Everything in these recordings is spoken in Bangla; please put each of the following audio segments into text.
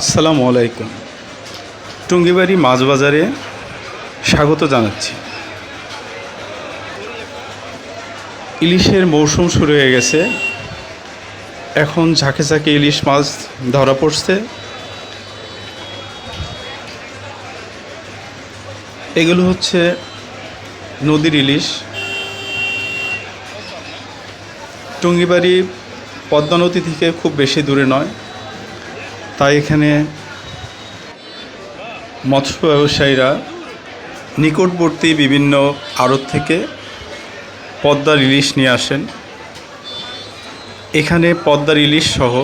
আসসালামু আলাইকুম। টুঙ্গিবাড়ি মাছ বাজারে স্বাগত জানাচ্ছি। ইলিশের মৌসুম শুরু হয়ে গেছে। এখন ঝাঁকে ঝাঁকে ইলিশ মাছ ধরা পড়ছে। এগুলো হচ্ছে নদীর ইলিশ। টুঙ্গিবাড়ি পদ্মা নদী থেকে খুব বেশি দূরে নয়। তাই এখানে মৎস্য ব্যবসায়ীরা নিকটবর্তী বিভিন্ন আড়ত থেকে পদ্মার ইলিশ নিয়ে আসেন। এখানে পদ্মার ইলিশ সহ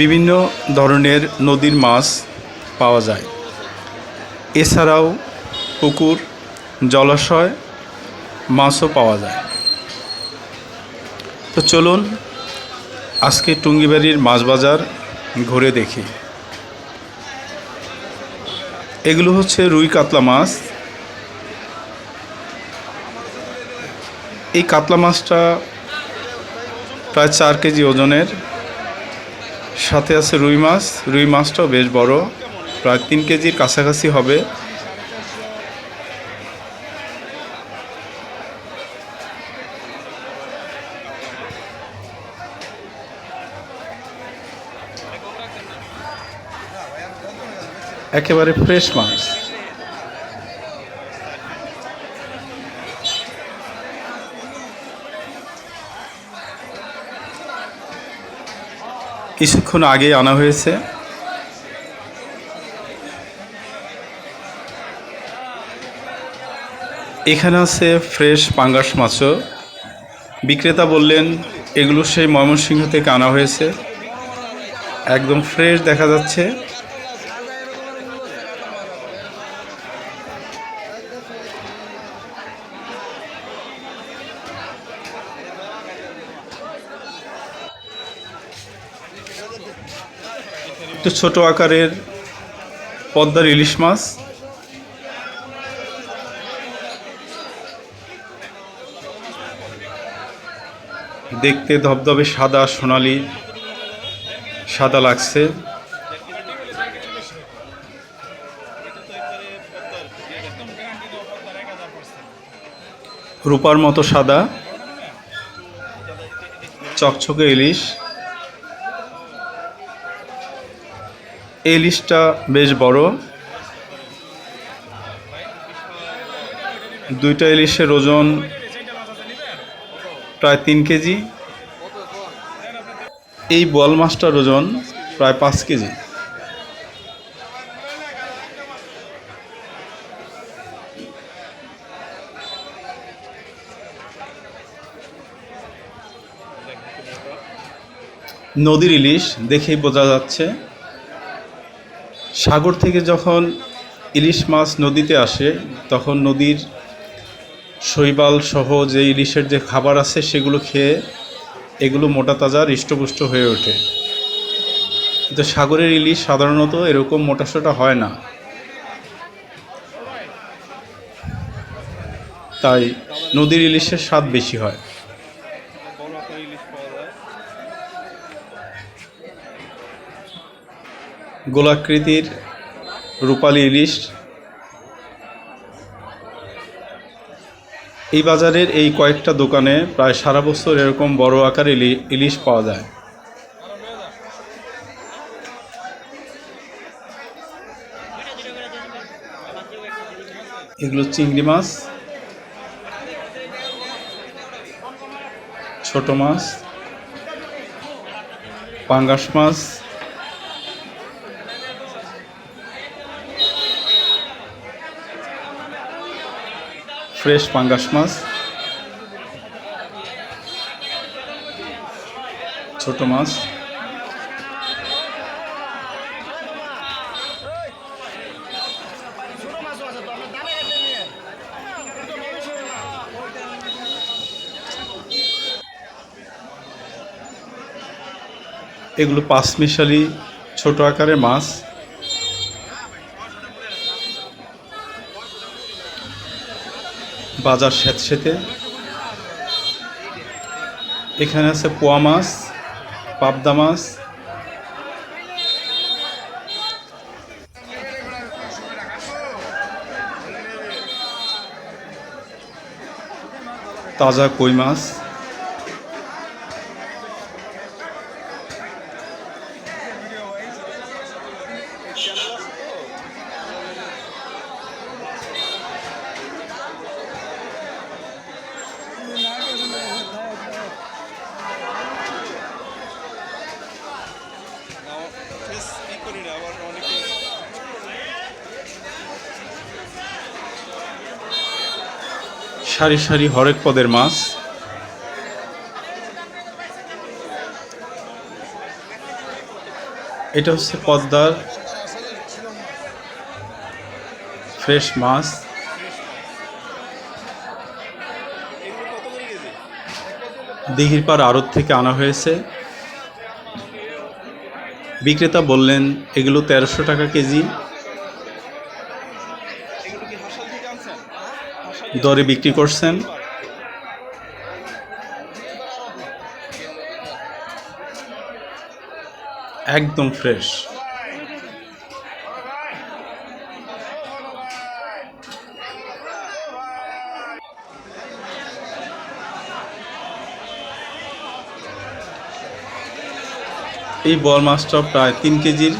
বিভিন্ন ধরনের নদীর মাছ পাওয়া যায়। এছাড়াও পুকুর, জলাশয়, মাছও পাওয়া যায়। তো চলুন আজকে টুঙ্গিবাড়ির মাছ বাজার ঘুরে দেখি। এগুলো হচ্ছে রুই কাতলা মাছ। এই কাতলা মাছটা প্রায় চার কেজি ওজনের। সাথে আছে রুই মাছ। রুই মাছটাও বেশ বড়, প্রায় তিন কেজির কাছাকাছি হবে। একেবারে ফ্রেশ মাছ। কিছুক্ষণ আগে আনা হয়েছে। এখানে আছে ফ্রেশ পাঙ্গাস মাছও। বিক্রেতা বললেন, এগুলো সেই ময়মনসিংহ থেকে আনা হয়েছে। একদম ফ্রেশ দেখা যাচ্ছে। একটু ছোট আকারের পদ্মার ইলিশ মাছ। দেখতে ধবধবে সাদা, সোনালি, সাদা লাগছে। রূপার মতো সাদা, চকচকে ইলিশ। এই ইলিশটা বেশ বড়। দুইটা ইলিশের ওজন প্রায় তিন কেজি। এই বল মাছটার ওজন প্রায় পাঁচ কেজি। নদীর ইলিশ দেখেই বোঝা যাচ্ছে। সাগর থেকে যখন ইলিশ মাছ নদীতে আসে, তখন নদীর শৈবাল সহ যে ইলিশের যে খাবার আছে সেগুলো খেয়ে এগুলো মোটা তাজা, হৃষ্টপুষ্ট হয়ে ওঠে। কিন্তু সাগরের ইলিশ সাধারণত এরকম মোটাসোটা হয় না। তাই নদীর ইলিশের স্বাদ বেশি হয়। গোলাকৃতির রূপালী ইলিশ। এই বাজারের এই কয়েকটা দোকানে প্রায় সারা বছর এরকম বড় আকার ইলি- ইলিশ পাওয়া যায়। এগুলো চিংড়ি মাছ, ছোট মাছ, পাঙ্গাস মাছ ফ্রেশ পাঙ্গাস মাছ। ছোট মাছ। এগুলো পাঁচমিশালি ছোট আকারের মাছ। বাজার স্যাঁতসেঁতে এখানে আছে পোয়া মাছ পাবদা মাছ। তাজা কই মাছ। সারি সারি হরেক পদের মাছ। এটা হচ্ছে পদ্মার ফ্রেশ মাছ। দিঘির পার আড়ত থেকে আনা হয়েছে। বিক্রেতা বললেন, এগুলো তেরোশো টাকা কেজি। দরে বিক্রি করছেন। একদম ফ্রেশ। এই বল মাছটা প্রায় তিন কেজির।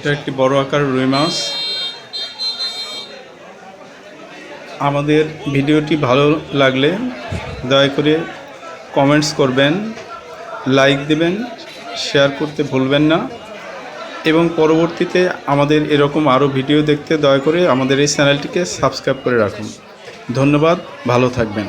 এটা একটি বড় আকার রুই মাছ। আমাদের ভিডিওটি ভালো লাগলে দয়া করে কমেন্টস করবেন লাইক দেবেন শেয়ার করতে ভুলবেন না। এবং পরবর্তীতে আমাদের এরকম আরও ভিডিও দেখতে দয়া করে আমাদের এই চ্যানেলটিকে সাবস্ক্রাইব করে রাখুন। ধন্যবাদ, ভালো থাকবেন।